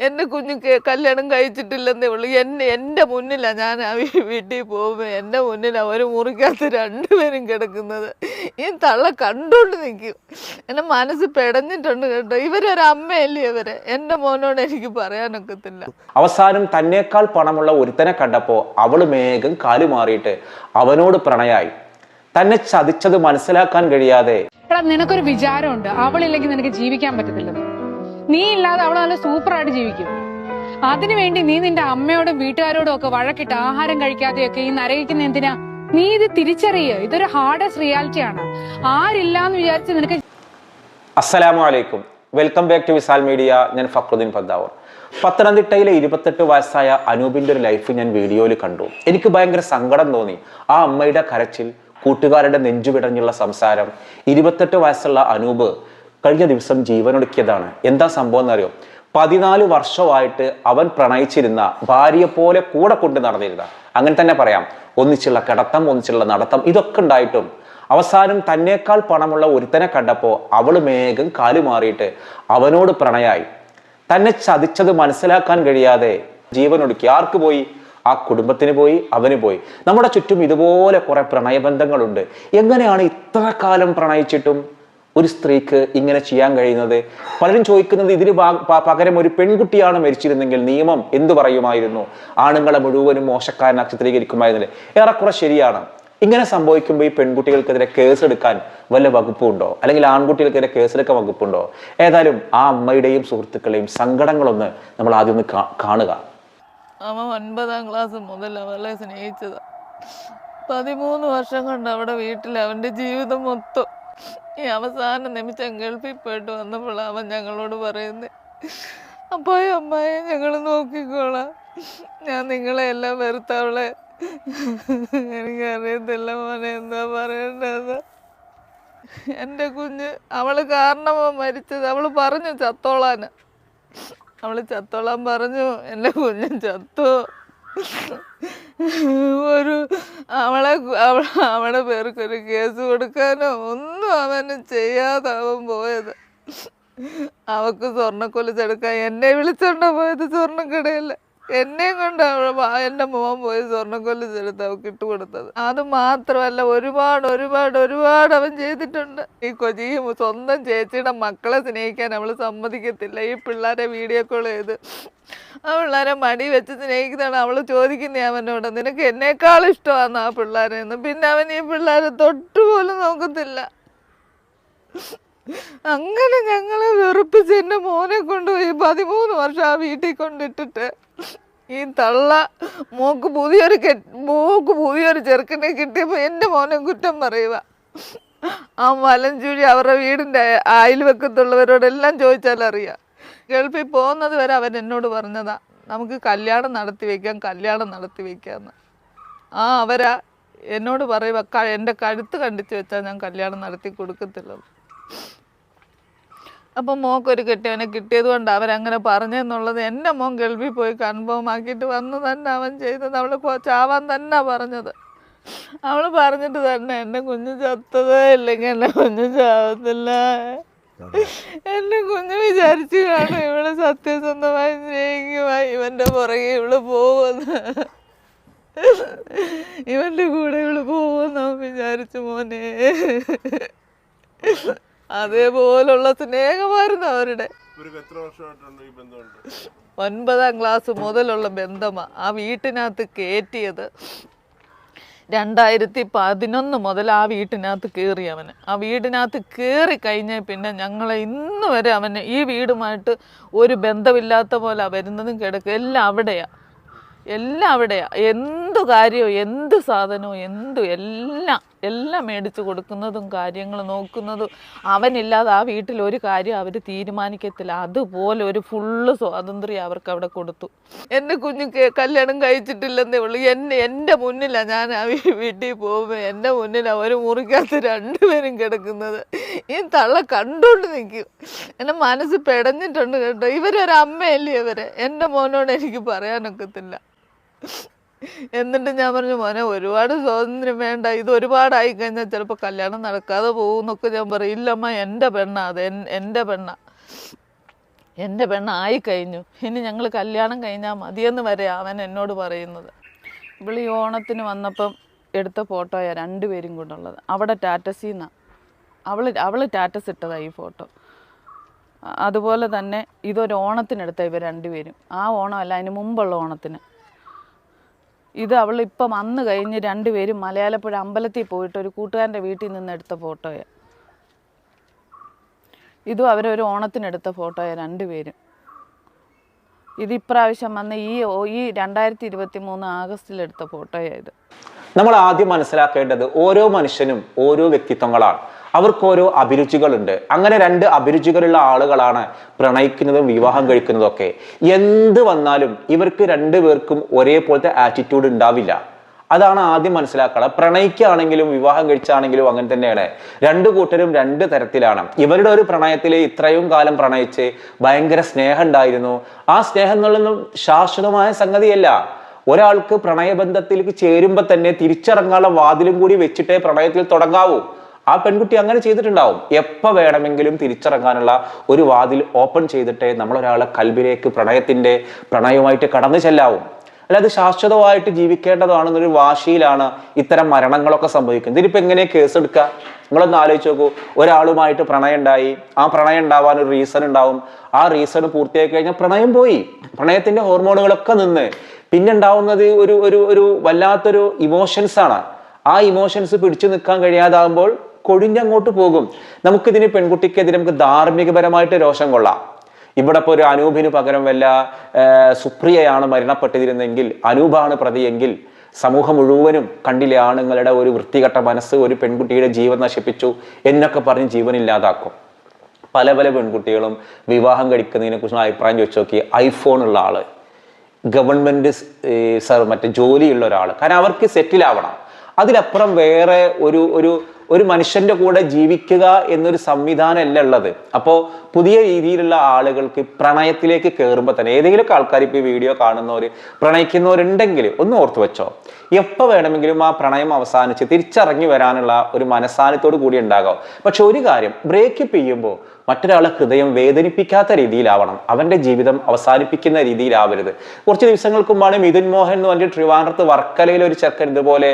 എന്റെ കുഞ്ഞുക്ക് കെ- കല്യാണം കഴിച്ചിട്ടില്ലെന്നേ ഉള്ളൂ. എന്നെ എന്റെ മുന്നിലാണ് ഞാൻ ആ വീട്ടിൽ പോകുമ്പോൾ എന്റെ മുന്നിലാണ് ഒരു മുറിക്കകത്ത് രണ്ടുപേരും കിടക്കുന്നത്. ഈ തള്ള കണ്ടുകൊണ്ട് നിൽക്കും എന്റെ മനസ്സ് പെടഞ്ഞിട്ടുണ്ട് കേട്ടോ. ഇവരൊരമ്മയല്ലേ ഇവരെ ഇവർ? എന്റെ മോനോട് എനിക്ക് പറയാനൊക്കത്തില്ല. അവസാനം തന്നേക്കാൾ പണമുള്ള ഒരുത്തനെ കണ്ടപ്പോൾ അവൾ വേഗം കാലു മാറിയിട്ട് അവനോട് പ്രണയായി. തന്നെ ചതിച്ചത് മനസ്സിലാക്കാൻ കഴിയാതെ. എടാ നിനക്കൊരു വിചാരമുണ്ട്. അവളില്ലെങ്കിൽ നിനക്ക് ജീവിക്കാൻ പറ്റത്തില്ലെന്ന്. നീ ഇല്ലാതെ അവൾ നല്ല സൂപ്പറായിട്ട് ജീവിക്കും. അതിനുവേണ്ടി നീ നിന്റെ അമ്മയോടും വീട്ടുകാരോടും ഒക്കെ വഴക്കിട്ട് ആഹാരം കഴിക്കാതെയൊക്കെ ഈ നരകിക്കുന്ന എന്തിനാ? നീ ഇത് തിരിച്ചറിയുക ഇതൊരു ഹാർഡസ്റ്റ് റിയാലിറ്റി ആണ്. ആരില്ലാന്ന് വിചാരിച്ച് നിനക്ക് അസ്സലാമു അലൈക്കും. Welcome back to Visal media. ഞാൻ ഫക്രുദ്ദീൻ പദ്ദാവൂർ. പത്തനംതിട്ടയിലെ ഇരുപത്തെട്ട് വയസ്സായ അനൂപിന്റെ ഒരു ലൈഫ് ഞാൻ വീഡിയോയിൽ കണ്ടു. എനിക്ക് ഭയങ്കര സങ്കടം തോന്നി. ആ അമ്മയുടെ കരച്ചിൽ കൂട്ടുകാരുടെ നെഞ്ചുവിടഞ്ഞുള്ള സംസാരം ഇരുപത്തെട്ട് വയസ്സുള്ള അനൂപ് കഴിഞ്ഞ ദിവസം ജീവനൊടുക്കിയതാണ്. എന്താ സംഭവം എന്നറിയോ? പതിനാല് വർഷമായിട്ട് അവൻ പ്രണയിച്ചിരുന്ന ഭാര്യയെ പോലെ കൂടെ കൊണ്ട് നടന്നിരുന്ന. അങ്ങനെ തന്നെ പറയാം. ഒന്നിച്ചുള്ള കിടത്തം ഒന്നിച്ചുള്ള നടത്തം ഇതൊക്കെ ഉണ്ടായിട്ടും. അവസാനം തന്നേക്കാൾ പണമുള്ള ഒരുത്തനെ കണ്ടപ്പോൾ അവൾ മേഘം കാലു മാറിയിട്ട് അവനോട് പ്രണയായി. തന്നെ ചതിച്ചത് മനസ്സിലാക്കാൻ കഴിയാതെ ജീവനൊടുക്കി. ആർക്ക് പോയി? ആ കുടുംബത്തിന് പോയി അവന് പോയി. നമ്മുടെ ചുറ്റും ഇതുപോലെ കുറെ പ്രണയബന്ധങ്ങളുണ്ട്. എങ്ങനെയാണ് ഇത്ര കാലം പ്രണയിച്ചിട്ടും? ഒരു സ്ത്രീക്ക് ഇങ്ങനെ ചെയ്യാൻ കഴിയുന്നത്? പലരും ചോദിക്കുന്നത് ഇതിന് പകരം ഒരു പെൺകുട്ടിയാണ് മരിച്ചിരുന്നെങ്കിൽ നിയമം എന്തു പറയുമായിരുന്നു? ആണുങ്ങളെ മുഴുവനും മോശക്കാരനെ ചിത്രീകരിക്കുമായിരുന്നില്ലേ? ഏറെക്കുറെ ശരിയാണ്. ഇങ്ങനെ സംഭവിക്കുമ്പോൾ ഈ പെൺകുട്ടികൾക്കെതിരെ കേസ് എടുക്കാൻ വല്ല വകുപ്പുണ്ടോ? അല്ലെങ്കിൽ ആൺകുട്ടികൾക്കെതിരെ കേസെടുക്കാൻ വകുപ്പുണ്ടോ? ഏതായാലും ആ അമ്മയുടെയും സുഹൃത്തുക്കളെയും സങ്കടങ്ങളൊന്ന് നമ്മൾ ആദ്യം ഒന്ന് കാണുക. അവൻ ഒൻപതാം ക്ലാസ് മുതൽ അവളെ സ്നേഹിച്ചതാ. പതിമൂന്ന് വർഷം കൊണ്ട് അവിടെ വീട്ടിൽ അവന്റെ ജീവിതം മൊത്തം ഈ അവസാന നിമിഷം ഗൾഫിൽ പോയിട്ട് വന്നപ്പോൾ അവൻ ഞങ്ങളോട് പറയുന്നത് അപ്പായ അമ്മായി ഞങ്ങൾ നോക്കിക്കോളാം. ഞാൻ നിങ്ങളെ എല്ലാം വെറുത്തവളെ എനിക്കറിയത്തില്ല മോനെ എന്താ പറയേണ്ടത്? എന്റെ കുഞ്ഞ് അവൾ കാരണമോ മരിച്ചത്. അവൾ പറഞ്ഞു ചത്തോളാന് അവൾ ചത്തോളാൻ പറഞ്ഞു. എന്റെ കുഞ്ഞ് ചത്തു. ഒരു അവളെ അവ അവളുടെ പേർക്ക് ഒരു കേസ് കൊടുക്കാനോ ഒന്നും അവന് ചെയ്യാതെ അവൻ പോയത്. അവക്ക് സ്വർണക്കൊലിച്ചെടുക്കാൻ എന്നെ വിളിച്ചോണ്ടാ പോയത് സ്വർണക്കടയിൽ എന്നെയും കൊണ്ട് എന്റെ മോൻ പോയി ചെലുത്ത അവൾക്ക് ഇട്ടുകൊടുത്തത് അത് മാത്രമല്ല ഒരുപാട് ഒരുപാട് ഒരുപാട് അവൻ ചെയ്തിട്ടുണ്ട്. ഈ കൊച്ചി സ്വന്തം ചേച്ചിയുടെ മക്കളെ സ്നേഹിക്കാൻ അവൾ സമ്മതിക്കത്തില്ല. ഈ പിള്ളേരെ വീഡിയോ കോൾ ചെയ്ത് ആ പിള്ളേരെ മടി വെച്ച് സ്നേഹിക്കുന്നതാണ് അവൾ ചോദിക്കുന്നേ അവനോട്. നിനക്ക് എന്നേക്കാൾ ഇഷ്ടമാണ് ആ പിള്ളേരെ എന്ന് പിന്നെ അവൻ ഈ പിള്ളേരെ തൊട്ടുപോലും നോക്കത്തില്ല. അങ്ങനെ ഞങ്ങളെ വെറുപ്പിച്ച് എന്റെ മോനെ കൊണ്ടുപോയി പതിമൂന്ന് വർഷം ആ വീട്ടിൽ കൊണ്ടിട്ടിട്ട് ഈ തള്ള മോക്ക് പുതിയൊരു മോക്ക് പുതിയൊരു ചെറുക്കനെ കിട്ടിയപ്പോൾ എന്റെ മോനെ കുറ്റം പറയുക. ആ മലഞ്ചുഴി അവരുടെ വീടിന്റെ അയൽവക്കത്തുള്ളവരോടെല്ലാം ചോദിച്ചാലറിയാം ഗൾഫിൽ പോകുന്നത് വരെ അവൻ എന്നോട് പറഞ്ഞതാ നമുക്ക് കല്യാണം നടത്തി വെക്കാം കല്യാണം നടത്തി വെക്കാന്ന്. ആ അവരാ എന്നോട് പറയുക എന്റെ കഴുത്ത് കണ്ടിച്ച് വെച്ചാൽ ഞാൻ കല്യാണം നടത്തി കൊടുക്കത്തില്ലെന്ന്. അപ്പം മോക്കൊരു കെട്ടിയവനെ കിട്ടിയത് കൊണ്ട് അവരങ്ങനെ പറഞ്ഞെന്നുള്ളത് എന്റെ മോൻ ഗൾഫിൽ പോയി കൺഫേം ആക്കിയിട്ട് വന്ന് തന്നെ അവൻ ചെയ്തത്. അവൾ ചാവാൻ തന്നെ പറഞ്ഞത്. അവൾ പറഞ്ഞിട്ട് തന്നെ എന്റെ കുഞ്ഞു ചത്തതേ ഇല്ലെങ്കിൽ എന്റെ കുഞ്ഞു ചാവത്തില്ല. എന്റെ കുഞ്ഞു വിചാരിച്ചു കാണും ഇവൾ സത്യസന്ധമായി സ്നേഹിക്കുമായി ഇവന്റെ പുറകെ ഇവൾ പോകുന്ന ഇവന്റെ കൂടെ ഇവൾ പോകുമെന്ന് വിചാരിച്ചു മോനെ. അതേപോലുള്ള സ്നേഹമായിരുന്നു അവരുടെ. ഒൻപതാം ക്ലാസ് മുതലുള്ള ബന്ധമാ ആ വീട്ടിനകത്ത് കയറ്റിയത് രണ്ടായിരത്തി പതിനൊന്ന് മുതൽ ആ വീട്ടിനകത്ത് കയറി അവന് ആ വീടിനകത്ത് കയറി കഴിഞ്ഞാൽ പിന്നെ ഞങ്ങളെ ഇന്ന് വരെ അവന് ഈ വീടുമായിട്ട് ഒരു ബന്ധമില്ലാത്ത പോലെ വരുന്നതും കിടക്കുക എല്ലാം അവിടെയാ. എല്ലാം അവിടെയാ. എന്തു കാര്യവും എന്ത് സാധനവും എന്തു എല്ലാം എല്ലാം മേടിച്ച് കൊടുക്കുന്നതും കാര്യങ്ങൾ നോക്കുന്നതും അവനില്ലാതെ ആ വീട്ടിൽ ഒരു കാര്യം അവർ തീരുമാനിക്കത്തില്ല. അതുപോലെ ഒരു ഫുള്ള് സ്വാതന്ത്ര്യം അവർക്ക് അവിടെ കൊടുത്തു. എന്റെ കുഞ്ഞ് കെ- കല്യാണം കഴിച്ചിട്ടില്ലെന്നേ ഉള്ളൂ. എന്നെ എന്റെ മുന്നിലാണ് ഞാൻ ആ വീട്ടിൽ പോകുമ്പോൾ എന്റെ മുന്നിലാണ് ഒരു മുറിക്കകത്ത് രണ്ടുപേരും കിടക്കുന്നത്. ഈ തള്ള കണ്ടുകൊണ്ട് നിൽക്കും എന്റെ മനസ്സ് പെടഞ്ഞിട്ടുണ്ട് കേട്ടോ. ഇവരൊരമ്മയല്ലേ ഇവരെ? ഇവർ എന്റെ മോനോട് എനിക്ക് പറയാനൊക്കത്തില്ല. എന്നിട്ട് ഞാൻ പറഞ്ഞു മോനെ ഒരുപാട് സ്വാതന്ത്ര്യം വേണ്ട. ഇത് ഒരുപാടായി കഴിഞ്ഞാൽ ചിലപ്പോൾ കല്യാണം നടക്കാതെ പോകും എന്നൊക്കെ ഞാൻ പറയും. ഇല്ലമ്മ എന്റെ പെണ്ണാ അത്. എന്റെ പെണ്ണാ. എന്റെ പെണ്ണായി കഴിഞ്ഞു. ഇനി ഞങ്ങൾ കല്യാണം കഴിഞ്ഞാൽ മതിയെന്ന് വരെ അവൻ എന്നോട് പറയുന്നത്. ഇവിടെ ഈ ഓണത്തിന് വന്നപ്പം എടുത്ത ഫോട്ടോയാ രണ്ടുപേരും കൂടെ ഉള്ളത് അവിടെ ടാറ്റസിൽ നിന്നാണ് അവൾ അവൾ ടാറ്റസ് ഇട്ടതാണ് ഈ ഫോട്ടോ. അതുപോലെ തന്നെ ഇതൊരു ഓണത്തിനെടുത്ത ഇവർ രണ്ടുപേരും. ആ ഓണമല്ല അതിന് മുമ്പുള്ള ഓണത്തിന്. ഇത് അവൾ ഇപ്പം അന്ന് കഴിഞ്ഞ് രണ്ടുപേരും മലയാളപ്പുഴ അമ്പലത്തിൽ പോയിട്ട് ഒരു കൂട്ടുകാരന്റെ വീട്ടിൽ നിന്ന് എടുത്ത ഫോട്ടോയാണ് ഇതും അവരൊരു ഓണത്തിനെടുത്ത ഫോട്ടോയാണ് രണ്ടുപേരും ഇത് ഇപ്രാവശ്യം വന്ന ഈ ഈ രണ്ടായിരത്തി ഇരുപത്തി മൂന്ന് ആഗസ്റ്റിലെടുത്ത ഫോട്ടോയാണ് ഇത്. നമ്മൾ ആദ്യം മനസ്സിലാക്കേണ്ടത് ഓരോ മനുഷ്യനും ഓരോ വ്യക്തിത്വങ്ങളാണ്. അവർക്ക് ഓരോ അഭിരുചികളുണ്ട്. അങ്ങനെ രണ്ട് അഭിരുചികളുള്ള ആളുകളാണ് പ്രണയിക്കുന്നതും വിവാഹം കഴിക്കുന്നതും ഒക്കെ എന്ത് വന്നാലും ഇവർക്ക് രണ്ടുപേർക്കും ഒരേപോലത്തെ ആറ്റിറ്റ്യൂഡ് ഉണ്ടാവില്ല. അതാണ് ആദ്യം മനസ്സിലാക്കണം പ്രണയിക്കുകയാണെങ്കിലും വിവാഹം കഴിച്ചാണെങ്കിലും അങ്ങനെ തന്നെയാണ്. രണ്ടു കൂട്ടരും രണ്ട് തരത്തിലാണ്. ഇവരുടെ ഒരു പ്രണയത്തിൽ ഇത്രയും കാലം പ്രണയിച്ച് ഭയങ്കര സ്നേഹം ഉണ്ടായിരുന്നു. ആ സ്നേഹം എന്നുള്ളതും ശാശ്വതമായ സംഗതിയല്ല. ഒരാൾക്ക് പ്രണയബന്ധത്തിലേക്ക് ചേരുമ്പോൾ തന്നെ തിരിച്ചിറങ്ങാനുള്ള വാതിലും കൂടി വെച്ചിട്ടേ പ്രണയത്തിൽ തുടങ്ങാവൂ. ആ പെൺകുട്ടി അങ്ങനെ ചെയ്തിട്ടുണ്ടാവും. എപ്പോൾ വേണമെങ്കിലും തിരിച്ചിറങ്ങാനുള്ള ഒരു വാതിൽ ഓപ്പൺ ചെയ്തിട്ടേ നമ്മളൊരാളെ കൽബിലേക്ക് പ്രണയത്തിന്റെ പ്രണയവുമായിട്ട് കടന്നു ചെല്ലാവും. അല്ലാതെ ശാശ്വതമായിട്ട് ജീവിക്കേണ്ടതാണെന്നൊരു വാശിയിലാണ് ഇത്തരം മരണങ്ങളൊക്കെ സംഭവിക്കുന്നത്. ഇതിനിപ്പോൾ എങ്ങനെ കേസ് എടുക്കുക നിങ്ങളൊന്ന് ആലോചിച്ച് നോക്കൂ. ഒരാളുമായിട്ട് പ്രണയം ഉണ്ടായി ആ പ്രണയം ഉണ്ടാവാൻ ഒരു റീസൺ ഉണ്ടാവും. ആ റീസൺ പൂർത്തിയാക്കി കഴിഞ്ഞാൽ പ്രണയം പോയി. പ്രണയത്തിന്റെ ഹോർമോണുകളൊക്കെ നിന്ന്. പിന്നെ ഉണ്ടാവുന്നത് ഒരു ഒരു ഒരു വല്ലാത്തൊരു ഇമോഷൻസ് ആണ്. ആ ഇമോഷൻസ് പിടിച്ചു നിൽക്കാൻ കഴിയാതാകുമ്പോൾ കൊഴിഞ്ഞങ്ങോട്ട് പോകും. നമുക്കിതിന് പെൺകുട്ടിക്കെതിരെ നമുക്ക് ധാർമ്മികപരമായിട്ട് രോഷം കൊള്ളാം. ഇവിടെ ഇപ്പോൾ ഒരു അനൂപിന് പകരം വല്ല സുപ്രിയയാണ് മരണപ്പെട്ടിരുന്നെങ്കിൽ അനൂപാണ് പ്രതിയെങ്കിൽ സമൂഹം മുഴുവനും കണ്ടില്ലേ ആണുങ്ങളുടെ ഒരു വൃത്തികെട്ട മനസ്സ് ഒരു പെൺകുട്ടിയുടെ ജീവൻ നശിപ്പിച്ചു എന്നൊക്കെ പറഞ്ഞ് ജീവൻ ഇല്ലാതാക്കും. പല പല പെൺകുട്ടികളും വിവാഹം കഴിക്കുന്നതിനെ കുറിച്ച് അഭിപ്രായം ചോദിച്ചു നോക്കി ഐഫോൺ ഉള്ള ആൾ ഗവൺമെന്റ് സർ മറ്റേ ജോലിയുള്ള ഒരാൾ കാരണം അവർക്ക് സെറ്റിൽ ആവണം. അതിലപ്പുറം വേറെ ഒരു ഒരു ഒരു മനുഷ്യന്റെ കൂടെ ജീവിക്കുക എന്നൊരു സംവിധാനം അല്ല ഉള്ളത്. അപ്പോൾ പുതിയ രീതിയിലുള്ള ആളുകൾക്ക് പ്രണയത്തിലേക്ക് കയറുമ്പോൾ തന്നെ ഏതെങ്കിലുമൊക്കെ ആൾക്കാർ ഇപ്പോൾ വീഡിയോ കാണുന്നവർ പ്രണയിക്കുന്നവരുണ്ടെങ്കിൽ ഒന്ന് ഓർത്തു വെച്ചോ. എപ്പോൾ വേണമെങ്കിലും ആ പ്രണയം അവസാനിച്ച് തിരിച്ചറങ്ങി വരാനുള്ള ഒരു മനസ്സാനത്തോട് കൂടി ഉണ്ടാകാം. പക്ഷെ ഒരു കാര്യം ബ്രേക്കപ്പ് ചെയ്യുമ്പോൾ മറ്റൊരാളെ ഹൃദയം വേദനിപ്പിക്കാത്ത രീതിയിലാവണം. അവന്റെ ജീവിതം അവസാനിപ്പിക്കുന്ന രീതിയിലാവരുത്. കുറച്ച് ദിവസങ്ങൾക്ക് മുമ്പാണ് മിഥുൻ മോഹൻ എന്ന് പറഞ്ഞിട്ട് ട്രിവാൻഡ്രത്ത് വർക്കലയിൽ ഒരു ചെക്കൻ ഇതുപോലെ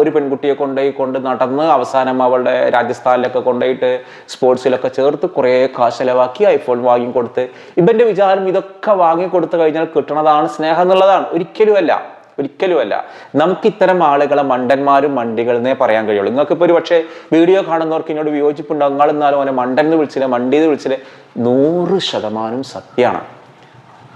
ഒരു പെൺകുട്ടിയെ കൊണ്ടുപോയി കൊണ്ട് നടന്ന് അവസാനം അവളുടെ രാജസ്ഥാനിലൊക്കെ കൊണ്ടുപോയിട്ട് സ്പോർട്സിലൊക്കെ ചേർത്ത് കുറേ കാശ് ചിലവാക്കി ഐഫോൺ വാങ്ങിക്കൊടുത്ത്. ഇവന്റെ വിചാരം ഇതൊക്കെ വാങ്ങിക്കൊടുത്തു കഴിഞ്ഞാൽ കിട്ടണതാണ് സ്നേഹം എന്നുള്ളതാണ്. ഒരിക്കലുമല്ല. ഒരിക്കലുമല്ല. നമുക്ക് ഇത്തരം ആളുകളെ മണ്ടന്മാരും മണ്ടികളെന്നേ പറയാൻ കഴിയുള്ളൂ. നിങ്ങൾക്കിപ്പോൾ ഒരു പക്ഷേ വീഡിയോ കാണുന്നവർക്ക് എന്നോട് വിയോജിപ്പുണ്ടാവും നിങ്ങൾ എന്നാലും അവനെ മണ്ടൻ എന്ന് വിളിച്ചില്ല മണ്ടി എന്ന് വിളിച്ചില്ല? നൂറ് ശതമാനം സത്യമാണ്.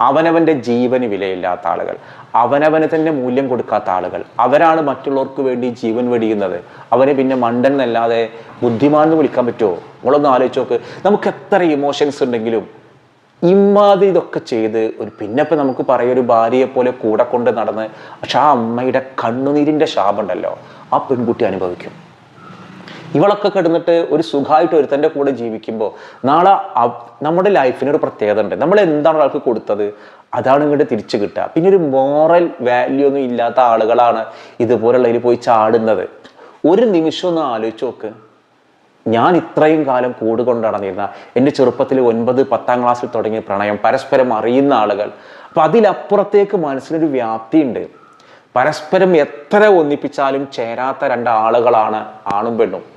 അവനവന്റെ ജീവന് വിലയില്ലാത്ത ആളുകൾ അവനവന് തന്നെ മൂല്യം കൊടുക്കാത്ത ആളുകൾ. അവരാണ് മറ്റുള്ളവർക്ക് വേണ്ടി ജീവൻ വെടിയുന്നത്. അവനെ പിന്നെ മണ്ടൻ എന്നല്ലാതെ ബുദ്ധിമാൻ എന്ന് വിളിക്കാൻ പറ്റുമോ? നമ്മളൊന്ന് ആലോചിച്ച് നോക്ക്. നമുക്ക് എത്ര ഇമോഷൻസ് ഉണ്ടെങ്കിലും ഇമ്മാതിരി ഇതൊക്കെ ചെയ്ത് ഒരു പിന്നെ ഇപ്പം നമുക്ക് പറയ ഒരു ഭാര്യയെ പോലെ കൂടെ കൊണ്ട് നടന്ന് പക്ഷെ ആ അമ്മയുടെ കണ്ണുനീരിന്റെ ശാപമുണ്ടല്ലോ ആ പെൺകുട്ടി അനുഭവിക്കും. ഇവളൊക്കെ കിടന്നിട്ട് ഒരു സുഖമായിട്ട് ഒരുത്തന്റെ കൂടെ ജീവിക്കുമ്പോൾ നാളെ നമ്മുടെ ലൈഫിന് ഒരു പ്രത്യേകത ഉണ്ട്. നമ്മൾ എന്താണ് ഒരാൾക്ക് കൊടുത്തത്? അതാണ് ഇങ്ങോട്ട് തിരിച്ചു കിട്ടുക. പിന്നെ ഒരു മോറൽ വാല്യൂ ഒന്നും ഇല്ലാത്ത ആളുകളാണ് ഇതുപോലുള്ളതിൽ പോയി ചാടുന്നത്. ഒരു നിമിഷം ഒന്ന് ആലോചിച്ച് നോക്ക്. ഞാൻ ഇത്രയും കാലം കൂട് കൊണ്ട് നടന്നിരുന്ന എന്റെ ചെറുപ്പത്തിൽ ഒൻപത് പത്താം ക്ലാസ്സിൽ തുടങ്ങിയ പ്രണയം പരസ്പരം അറിയുന്ന ആളുകൾ. അപ്പം അതിലപ്പുറത്തേക്ക് മനസ്സിനൊരു വ്യാപ്തിയുണ്ട് പരസ്പരം എത്ര ഒന്നിപ്പിച്ചാലും ചേരാത്ത രണ്ട് ആളുകളാണ് ആണും പെണ്ണും.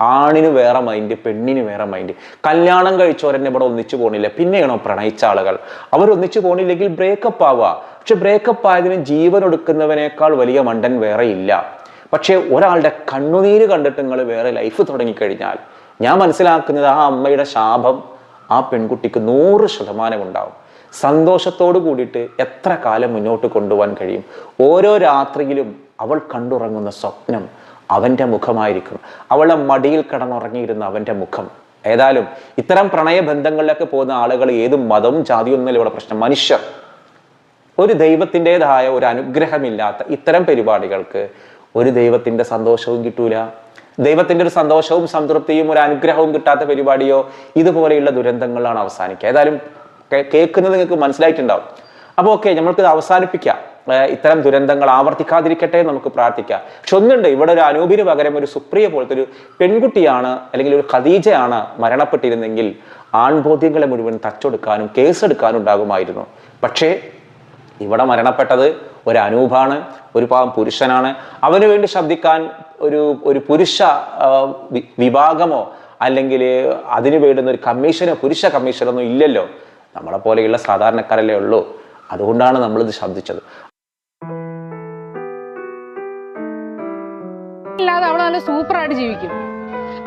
ആണിന് വേറെ മൈൻഡ് പെണ്ണിന് വേറെ മൈൻഡ് കല്യാണം കഴിച്ചവരെന്നെ ഇവിടെ ഒന്നിച്ചു പോണില്ല. പിന്നെയാണോ പ്രണയിച്ച ആളുകൾ? അവർ ഒന്നിച്ചു പോണില്ലെങ്കിൽ ബ്രേക്കപ്പ് ആവുക. പക്ഷെ ബ്രേക്കപ്പ് ആയതിന് ജീവൻ എടുക്കുന്നവനേക്കാൾ വലിയ മണ്ടൻ വേറെ ഇല്ല. പക്ഷേ ഒരാളുടെ കണ്ണുനീര് കണ്ടിട്ട് നിങ്ങൾ വേറെ ലൈഫ് തുടങ്ങിക്കഴിഞ്ഞാൽ ഞാൻ മനസ്സിലാക്കുന്നത് ആ അമ്മയുടെ ശാപം ആ പെൺകുട്ടിക്ക് നൂറ് ശതമാനം ഉണ്ടാവും. സന്തോഷത്തോടു കൂടിയിട്ട് എത്ര കാലം മുന്നോട്ട് കൊണ്ടുപോകാൻ കഴിയും? ഓരോ രാത്രിയിലും അവൾ കണ്ടുറങ്ങുന്ന സ്വപ്നം അവന്റെ മുഖമായിരിക്കും. അവളെ മടിയിൽ കടന്നുറങ്ങിയിരുന്ന അവന്റെ മുഖം. ഏതായാലും ഇത്തരം പ്രണയബന്ധങ്ങളിലൊക്കെ പോകുന്ന ആളുകൾ ഏത് മതവും ജാതിയും ഇവിടെ പ്രശ്നം. മനുഷ്യർ. ഒരു ദൈവത്തിന്റെതായ ഒരു അനുഗ്രഹമില്ലാത്ത ഇത്തരം പരിപാടികൾക്ക് ഒരു ദൈവത്തിന്റെ സന്തോഷവും കിട്ടൂല. ദൈവത്തിന്റെ ഒരു സന്തോഷവും സംതൃപ്തിയും ഒരു അനുഗ്രഹവും കിട്ടാത്ത പരിപാടിയോ ഇതുപോലെയുള്ള ദുരന്തങ്ങളാണ് അവസാനിക്കുക. ഏതായാലും കേൾക്കുന്നത് നിങ്ങൾക്ക് മനസ്സിലായിട്ടുണ്ടാവും. അപ്പോൾ ഓക്കെ നമ്മൾക്ക് അവസാനിപ്പിക്കാം. ഇത്തരം ദുരന്തങ്ങൾ ആവർത്തിക്കാതിരിക്കട്ടെ നമുക്ക് പ്രാർത്ഥിക്കാം. പക്ഷെ ഒന്നുണ്ട് ഇവിടെ ഒരു അനൂപിന് പകരം ഒരു സുപ്രിയ പോലത്തെ ഒരു പെൺകുട്ടിയാണ് അല്ലെങ്കിൽ ഒരു ഖദീജയാണ് മരണപ്പെട്ടിരുന്നെങ്കിൽ ആൺബോധ്യങ്ങളെ മുഴുവൻ തച്ചൊടുക്കാനും കേസെടുക്കാനും ഉണ്ടാകുമായിരുന്നു പക്ഷേ ഇവിടെ മരണപ്പെട്ടത് ഒരു അനൂപാണ് ഒരു പാവം പുരുഷനാണ്. അവന് വേണ്ടി ശബ്ദിക്കാൻ ഒരു ഒരു പുരുഷ വിഭാഗമോ അല്ലെങ്കിൽ അതിന് വേണ്ടുന്ന ഒരു കമ്മീഷനോ പുരുഷ കമ്മീഷനൊന്നും ഇല്ലല്ലോ. നമ്മളെ പോലെയുള്ള സാധാരണക്കാരല്ലേ ഉള്ളൂ. അതുകൊണ്ടാണ് നമ്മളിത് ശബ്ദിച്ചത്. നല്ല സൂപ്പറായിട്ട് ജീവിക്കും.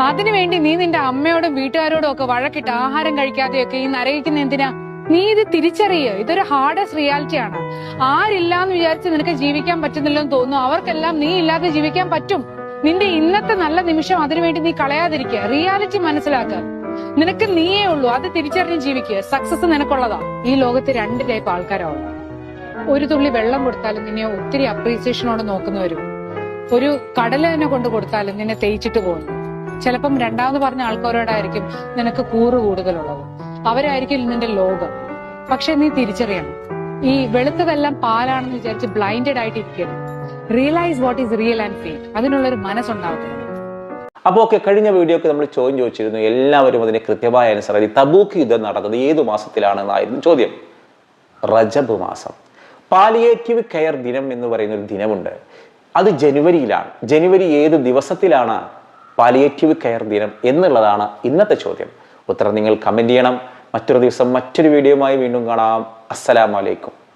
അതിനുവേണ്ടി നീ നിന്റെ അമ്മയോടും വീട്ടുകാരോടും ഒക്കെ വഴക്കിട്ട് ആഹാരം കഴിക്കാതെയൊക്കെ ഈ നരകിക്കുന്ന എന്തിനാ? നീ ഇത് തിരിച്ചറിയോ. ഇതൊരു ഹാർഡസ്റ്റ് റിയാലിറ്റി ആണ്. ആരില്ലാന്ന് വിചാരിച്ച് നിനക്ക് ജീവിക്കാൻ പറ്റുന്നില്ലെന്ന് തോന്നുന്നു. അവർക്കെല്ലാം നീ ഇല്ലാതെ ജീവിക്കാൻ പറ്റും. നിന്റെ ഇന്നത്തെ നല്ല നിമിഷം അതിനുവേണ്ടി നീ കളയാതിരിക്കുക. റിയാലിറ്റി മനസ്സിലാക്കുക. നിനക്ക് നീയേ ഉള്ളൂ. അത് തിരിച്ചറിഞ്ഞ് ജീവിക്കുക. സക്സസ് നിനക്കുള്ളതാ. ഈ ലോകത്ത് രണ്ട് ടൈപ്പ് ആൾക്കാരാണ് ഒരു തുള്ളി വെള്ളം കൊടുത്താലും നിന്നെ ഒത്തിരി അപ്രീസിയേഷനോടെ നോക്കുന്നവരും. ഒരു കടല തന്നെ കൊണ്ട് കൊടുത്താലും നിന്നെ തേച്ചിട്ട് പോകുന്നു. ചിലപ്പം രണ്ടാമത് പറഞ്ഞ ആൾക്കാരോടായിരിക്കും നിനക്ക് കൂറ് കൂടുതലുള്ളത്. അവരായിരിക്കും നിന്റെ ലോകം. പക്ഷെ നീ തിരിച്ചറിയണം. ഈ വെളുത്തതെല്ലാം പാലാണെന്ന് വിചാരിച്ച് ബ്ലൈൻഡഡ് ആയിട്ട് ഇരിക്കരുത് realise what is real and fake അതിനുള്ളൊരു മനസ്സുണ്ടാവത്തില്ല. അപ്പോൾ ഒക്കെ കഴിഞ്ഞ വീഡിയോക്ക് നമ്മൾ ചോദ്യം ചോദിച്ചിരുന്നു. എല്ലാവരും അതിന് കൃത്യമായ അനുസരണം ഈ തബൂക്ക് യുദ്ധം നടന്നത് മാസത്തിലാണ് മാസത്തിലാണെന്നായിരുന്നു ചോദ്യം. റജബ് മാസം. പാലിയേറ്റീവ് കെയർ ദിനം എന്ന് പറയുന്ന ഒരു ദിനമുണ്ട്. അത് ജനുവരിയിലാണ്. ജനുവരി ഏത് ദിവസത്തിലാണ് പാലിയേറ്റീവ് കെയർ ദിനം എന്നുള്ളതാണ് ഇന്നത്തെ ചോദ്യം. ഉത്തരം നിങ്ങൾ കമന്റ് ചെയ്യണം. മറ്റൊരു ദിവസം മറ്റൊരു വീഡിയോയുമായി വീണ്ടും കാണാം. അസ്സലാമലൈക്കും